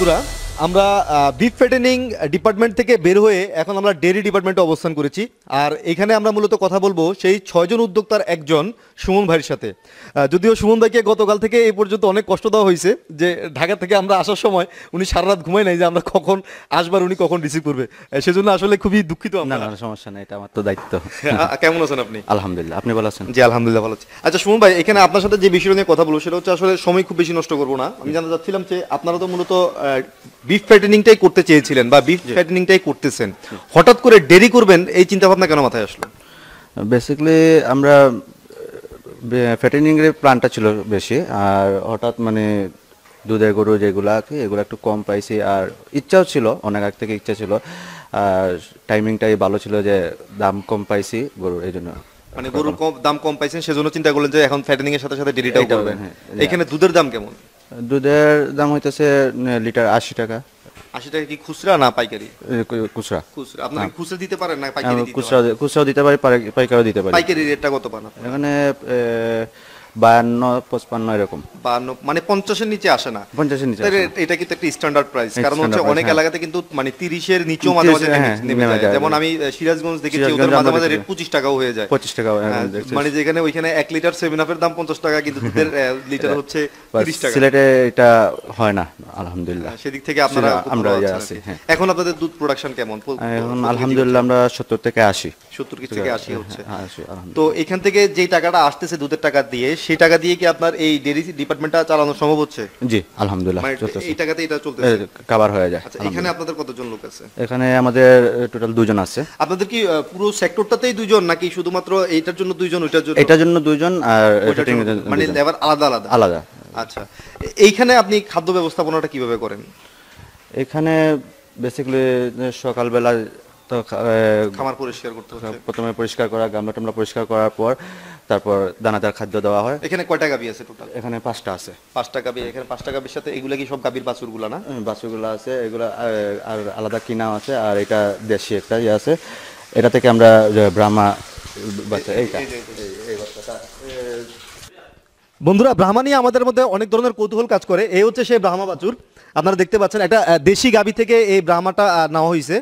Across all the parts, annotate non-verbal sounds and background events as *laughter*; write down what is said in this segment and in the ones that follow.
বন্ধুরা আমরা beef fattening department থেকে বের হয়ে এখন আমরা ডেয়ারি ডিপার্টমেন্টে অবস্থান করেছি। আর এখানে আমরা মূলত কথা বলব সেই ছয়জন উদ্যোক্তার একজন সুমন ভাইয়ের সাথে। যদিও সুমন ভাইকে গতকাল থেকে এই পর্যন্ত অনেক কষ্ট দেওয়া হয়েছে যে ঢাকা থেকে আমরা আসার সময় উনি সারা রাত ঘুমাই নাই যে আমরা কখন আসবার উনি কখন রিসিভ করবে। সেজন্য আসলে খুবই দুঃখিত না না সমস্যা নেই এটা আমার তো দায়িত্ব। কেমন আছেন আপনি? আলহামদুলিল্লাহ আপনি ভালো আছেন? জি আলহামদুলিল্লাহ ভালো আছি। আচ্ছা সুমন ভাই এখানে আপনার সাথে যে বিষয় নিয়ে কথা বলব সেটা হচ্ছে আসলে সময় খুব বেশি নষ্ট করব না। আমি জানতে চাচ্ছিলাম যে আপনারা তো মূলত বিফ ফ্যাটেনিংটাই করতে চেয়েছিলেন বা বিফ ফ্যাটেনিংটাই করতেছেন। হঠাৎ করে দেরি করবেন এই চিন্তা ভাবনা কেন মাথায় আসলো? বেসিক্যালি আমরা ফ্যাটেনিং এর প্ল্যানটা ছিল বেশি আর হঠাৎ মানে দুধের গরু যেগুলো আছে এগুলো একটু কম পাইছি আর ইচ্ছাও ছিল অনেক আগ থেকে ইচ্ছা ছিল আর টাইমিংটাই ভালো ছিল যে দাম কম পাইছি গরুর এই জন্য। মানে গরুর কম দাম কম পাইছেন সেজন্য চিন্তা করলেন যে এখন ফ্যাটেনিং এর সাথে সাথে ডেরিটাও এইটাও, করবেন। হ্যাঁ, এখানে দুধের দাম কেমন? দুধের দাম হইতেছে লিটার আশি টাকা। আশি টাকা কি খুচরা না পাইকারি? খুচরা। খুচরা। আপনারা কি খুচরা দিতে পারেন না পাইকারি খুচরা খুচরা খুচরাও দিতে পারি পাইকারি পাইকারিও দিতে পারি। পাইকারি রেটটা কত পান আপনি? এখানে বায়ান্ন পঁচপান্ন এরকম। বা ন- মানে পঞ্চাশের নিচে আসে না। পঞ্চাশের নিচে এটা কিন্তু একটা স্ট্যান্ডার্ড প্রাইস কারণ হচ্ছে অনেক এলাকাতে কিন্তু মানে তিরিশের নিচেও মাঝে মাঝে নেমে- হ্যাঁ, নেমে যায়। যেমন আমি সিরাজগঞ্জ দেখেছি ওদের মাঝে মাঝে রেট পঁচিশ টাকাও হয়ে যায়। পঁচিশ টাকা হ্যাঁ, মানে যেখানে ওইখানে এক লিটার সেভেন আপের দাম পঞ্চাশ টাকা কিন্তু *laughs* দুধের লিটার হচ্ছে তিরিশ টাকা। সিলেটে এটা হয় না আলহামদুলিল্লাহ। হ্যাঁ, সেদিক থেকে আপনারা আমরা আছি। হ্যাঁ। এখন আপনাদের দুধ প্রোডাকশন কেমন? এখন আলহামদুলিল্লাহ আমরা সত্তর থেকে আশি। সত্তর থেকে আশি হচ্ছে। হ্যাঁ। তো এখান থেকে যে টাকাটা আসতেছে দুধের টাকা দিয়ে সেই টাকা দিয়ে কি আপনার এই ডেরি ডিপার্টমেন্টটা চালানো সম্ভব হচ্ছে? জি আলহামদুলিল্লাহ মানে এই টাকাতে এটা চলতেছে। কাবার হয়ে যায় আচ্ছা এখানে আপনাদের কতজন লোক আছে? এখানে আমাদের টোটাল দুজন আছে। আপনাদের কি পুরো সেক্টরটাতেই দুইজন নাকি শুধুমাত্র এইটার জন্য দুইজন ওইটার জন্য? এটার জন্য দুজন আর মানে দুজন। লেবার আলাদা আলাদা? আলাদা। আচ্ছা এইখানে আপনি খাদ্য ব্যবস্থাপনাটা কীভাবে করেন? এখানে বেসিক্যালি সকালবেলা তো খামার পরিষ্কার করতে হচ্ছে। প্রথমে পরিষ্কার করা গামলা টামলা পরিষ্কার করার পর তারপর দানাদার খাদ্য দেওয়া হয়। এখানে কয়টা গাবি আছে টোটাল এখানে পাঁচটা আছে। পাঁচটা গাবি এখানে পাঁচটা গাবির সাথে এগুলা কি সব গাবির বাছুরগুলা না? বাছুরগুলো আছে এগুলো আর আলাদা কিনা আছে আর এটা দেশি একটা ইয়ে আছে। এটা থেকে আমরা ব্রাহ্মা বাচ্চা এইটা। বন্ধুরা ব্রাহ্মা নিয়ে আমাদের মধ্যে অনেক ধরনের কৌতূহল কাজ করে। এই হচ্ছে সেই ব্রাহ্মা বাছুর। আপনারা দেখতে পাচ্ছেন একটা দেশি গাবি থেকে এই ব্রাহ্মাটা নেওয়া হয়েছে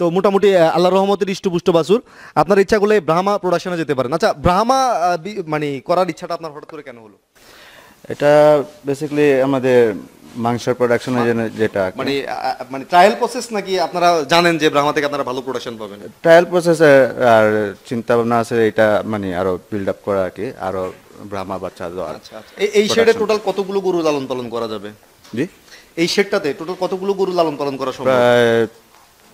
তো মোটামুটি আল্লাহ রহমতের ইষ্টপুষ্ট বাসুর আপনার ইচ্ছা করলে ব্রাহ্মা প্রোডাকশনে যেতে পারেন। আচ্ছা ব্রাহ্মা মানে করার ইচ্ছাটা আপনার হঠাৎ করে কেন হলো? এটা বেসিক্যালি আমাদের মাংসের প্রোডাকশনের জন্য যেটা মানে মানে ট্রায়াল প্রসেস নাকি আপনারা জানেন যে ব্রাহ্মা থেকে আপনারা ভালো প্রোডাকশন পাবেন? ট্রায়াল প্রসেসে আর চিন্তা ভাবনা আছে এটা মানে আরও বিল্ড আপ করা আর কি আরও ব্রাহ্মা বাচ্চা দেওয়ার আচ্ছা আচ্ছা। এই- এই শেডে টোটাল কতগুলো গরু লালন পালন করা যাবে? জি? এই শেডটাতে টোটাল কতগুলো গরু লালন পালন করা সম্ভব? প্রায়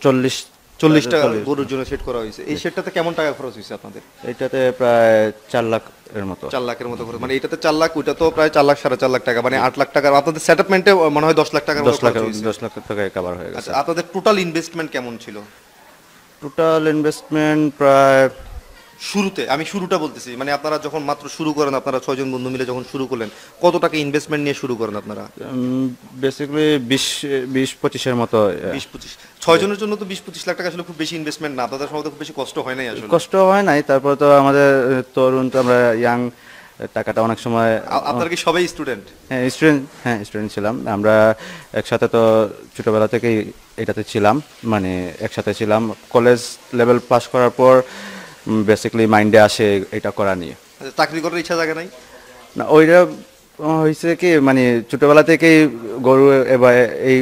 চল্লিশ চল্লিশটা গরুর জন্য সেট করা হয়েছে। এই সেটটাতে কেমন টাকা খরচ হয়েছে আপনাদের? এটাতে প্রায় চার লাখ এর মতো। চার লাখের মতো খরচ। মানে এটাতে চার লাখ ওইটা তো প্রায় চার লাখ সাড়ে চার লাখ টাকা মানে আট লাখ টাকা আপনাদের সেটআপমেন্টে মনে হয় দশ লাখ টাকা দশ লাখ দশ লাখ টাকায় কাভার হয়ে গেছে। আচ্ছা আপনাদের টোটাল ইনভেস্টমেন্ট কেমন ছিল? টোটাল ইনভেস্টমেন্ট প্রায় শুরুতে আমি শুরুটা বলতেছি মানে আপনারা যখন মাত্র শুরু করেন আপনারা ছয়জন বন্ধু মিলে যখন শুরু করলেন কত টাকা ইনভেস্টমেন্ট নিয়ে শুরু করেন আপনারা? বেসিক্যালি বিশ বিশ পঁচিশের মতো বিশ পঁচিশ। ছয়জনের জন্য তো বিশ পঁচিশ লাখ টাকা আসলে খুব বেশি ইনভেস্টমেন্ট না আপনাদের সম্ভবত খুব বেশি কষ্ট হয় নাই আসলে। কষ্ট হয় নাই তারপর তো আমাদের তরুণ তো আমরা ইয়াং টাকাটা অনেক সময় আপনারা কি সবাই স্টুডেন্ট হ্যাঁ স্টুডেন্ট হ্যাঁ স্টুডেন্ট ছিলাম। আমরা একসাথে তো ছোটবেলা থেকেই এটাতে ছিলাম মানে একসাথে ছিলাম। কলেজ লেভেল পাস করার পর বেসিক্যালি মাইন্ডে আসে এটা করা নিয়ে। আচ্ছা, চাকরি করার ইচ্ছা জাগে নাই? না ওইটা হয়েছে কি মানে ছোটবেলা থেকেই গরু এবার এই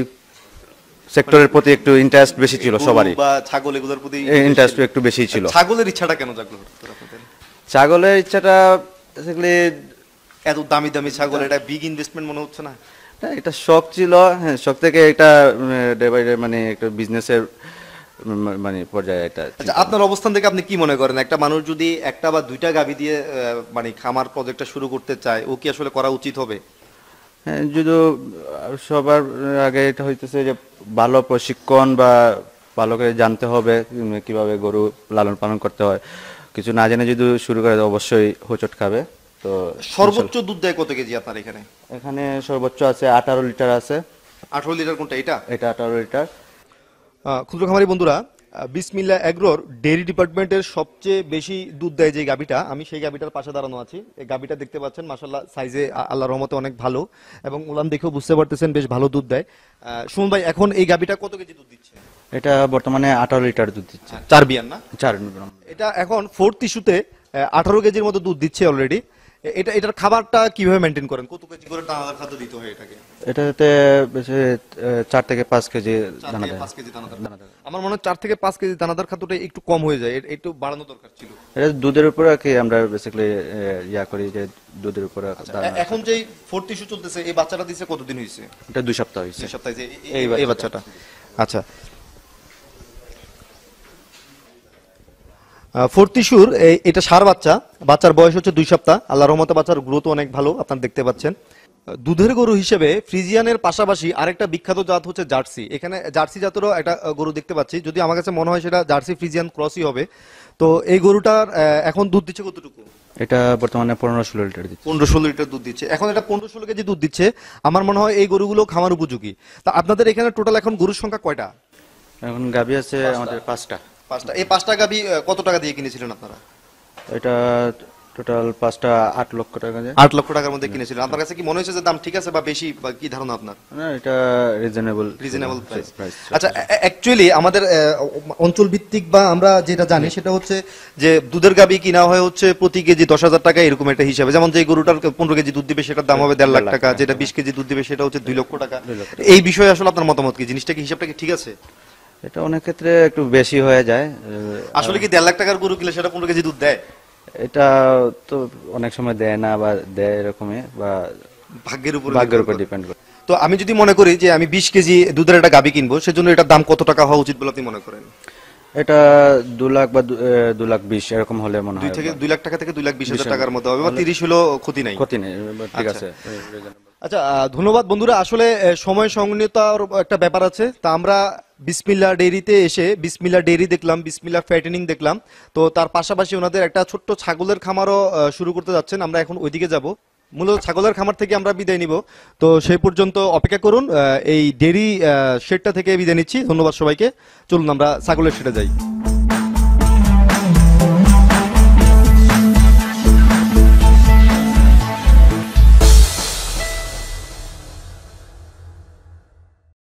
সেক্টরের প্রতি একটু ইন্টারেস্ট বেশি ছিল সবারই। বা ছাগল এগুলোর প্রতি ইন্টারেস্ট একটু বেশি ছিল। ছাগলের ইচ্ছাটা কেন জাগলো? ছাগলের ইচ্ছাটা বেসিক্যালি এত দামি দামি ছাগল এটা বিগ ইনভেস্টমেন্ট মনে হচ্ছে না? হ্যাঁ, এটা শখ ছিল। হ্যাঁ শখ থেকে এটা ডে বাই ডে মানে একটা বিজনেসের মানে পর্যায়ে এটা আচ্ছা আপনার অবস্থান থেকে আপনি কি মনে করেন? একটা মানুষ যদি একটা বা দুইটা গাবি দিয়ে মানে খামার প্রজেক্টটা শুরু করতে চায় ও কি আসলে করা উচিত হবে? হ্যাঁ যদি সবার আগে এটা হইতেছে যে ভালো প্রশিক্ষণ বা ভালো করে জানতে হবে কীভাবে গরু লালন পালন করতে হয়। কিছু না জেনে যদি শুরু করে অবশ্যই হোচট খাবে। তো সর্বোচ্চ দুধ দেয় কত কেজি আপনার এখানে? এখানে সর্বোচ্চ আছে আঠারো লিটার আছে। আঠারো লিটার কোনটা এটা? এটা আঠারো লিটার। ক্ষুদ্র খামারি বন্ধুরা বিসমিল্লা এগ্রোর ডেয়ারি ডিপার্টমেন্টের সবচেয়ে বেশি দুধ দেয় যে গাবিটা আমি সেই গাবিটার পাশে দাঁড়ানো আছি। এই গাবিটা দেখতে পাচ্ছেন মাসাল্লাহ সাইজে আল্লাহ রহমতে অনেক ভালো এবং উলান দেখেও বুঝতে পারতেছেন বেশ ভালো দুধ দেয়। সুমন ভাই এখন এই গাবিটা কত কেজি দুধ দিচ্ছে? এটা বর্তমানে আঠারো লিটার দুধ দিচ্ছে। চার বিয়ান না? চার এটা এখন ফোর্থ ইস্যুতে আঠারো কেজির মতো দুধ দিচ্ছে অলরেডি এটা এটার খাবারটা কীভাবে মেনটেন করেন? কত কেজি করে দানাদার খাদ্য দিতে হয় এটাকে? এটাতে চার থেকে পাঁচ কেজি চার দানা দেয়। পাঁচ কেজি দানাদার আমার মনে হয় চার থেকে পাঁচ কেজি দানাদার খাদ্যটা একটু কম হয়ে যায়। একটু বাড়ানো দরকার ছিল। এটা দুধের উপর আর কি আমরা বেসিক্যালি ইয়া করি যে দুধের উপরে দানা এখন যে ফোর্থ ইস্যু চলতেছে এই বাচ্চাটা দিছে কতদিন হয়েছে এটা দুই সপ্তাহ হয়েছে দুই সপ্তাহে এই বাচ্চাটা। আচ্ছা ফোর্থ ইস্যুর এটা সার বাচ্চা। বাচ্চার বয়স হচ্ছে দুই সপ্তাহ। আল্লাহ রহমতে বাচ্চার গ্রোথ অনেক ভালো আপনারা দেখতে পাচ্ছেন। দুধের গরু হিসেবে ফ্রিজিয়ানের পাশাপাশি আরেকটা বিখ্যাত জাত হচ্ছে জার্সি। এখানে জার্সি জাতেরও একটা গরু দেখতে পাচ্ছি। যদি আমার কাছে মনে হয় সেটা জার্সি ফ্রিজিয়ান ক্রসই হবে। তো এই গরুটার এখন দুধ দিচ্ছে কতটুকু? এটা বর্তমানে পনেরো ষোলো লিটার দিচ্ছে। পনেরো ষোলো লিটার দুধ দিচ্ছে। এখন এটা পনেরো ষোলো কেজি দুধ দিচ্ছে। আমার মনে হয় এই গরুগুলো খামার উপযোগী। তা আপনাদের এখানে টোটাল এখন গরুর সংখ্যা কয়টা? এখন গাভি আছে আমাদের পাঁচটা। পাঁচটা এই পাঁচটা গাবি কত টাকা দিয়ে কিনেছিলেন আপনারা? এটা টোটাল পাঁচটা আট লক্ষ টাকা দিয়ে। আট লক্ষ টাকার মধ্যে কিনেছিলেন। আপনার কাছে কি মনে হয়েছে যে দাম ঠিক আছে বা বেশি বা কি ধারণা আপনার? না এটা রিজনেবল রিজনেবল প্রাইস প্রাইস আচ্ছা অ্যাকচুয়ালি আমাদের অঞ্চল ভিত্তিক বা আমরা যেটা জানি সেটা হচ্ছে যে দুধের গাবি কিনা হয় হচ্ছে প্রতি কেজি দশ হাজার টাকা এরকম একটা হিসাবে। যেমন যে গরুটার পনেরো কেজি দুধ দিবে সেটার দাম হবে দেড় লাখ টাকা। যেটা বিশ কেজি দুধ দিবে সেটা হচ্ছে দুই লক্ষ টাকা। এই বিষয়ে আসলে আপনার মতামত কি? জিনিসটা কি হিসাবটা কি ঠিক আছে? এটা অনেক ক্ষেত্রে একটু বেশি হয়ে যায় আসলে কি দেড় লাখ টাকার গরু কিনলে সেটা পনেরো কেজি দুধ দেয়? এটা তো অনেক সময় দেয় না বা দেয় এরকমই বা ভাগ্যের উপর ভাগ্যের উপর ডিপেন্ড করে। তো আমি যদি মনে করি যে আমি বিশ কেজি দুধের একটা গাবি কিনবো সেজন্য এটার দাম কত টাকা হওয়া উচিত বলে আপনি মনে করেন? এটা দু লাখ বা দু- লাখ বিশ এরকম হলে মনে দুই হয় থেকে দুই লাখ টাকা থেকে দুই লাখ বিশ হাজার টাকার মধ্যে হবে বা তিরিশ হলো ক্ষতি নাই? ক্ষতি নেই ঠিক আছে। আচ্ছা ধন্যবাদ বন্ধুরা। আসলে সময় সংগীতার একটা ব্যাপার আছে। তা আমরা বিসমিল্লা ডেইরিতে এসে বিসমিল্লা ডেইরি দেখলাম বিসমিল্লা ফ্যাটেনিং দেখলাম। তো তার পাশাপাশি ওনাদের একটা ছোট্ট ছাগলের খামারও শুরু করতে যাচ্ছেন। আমরা এখন ওইদিকে যাব। মূলত ছাগলের খামার থেকে আমরা বিদায় নিব। তো সেই পর্যন্ত অপেক্ষা করুন এই ডেরি শেডটা থেকে বিদায় নিচ্ছি। ধন্যবাদ সবাইকে। চলুন আমরা ছাগলের শেডে যাই।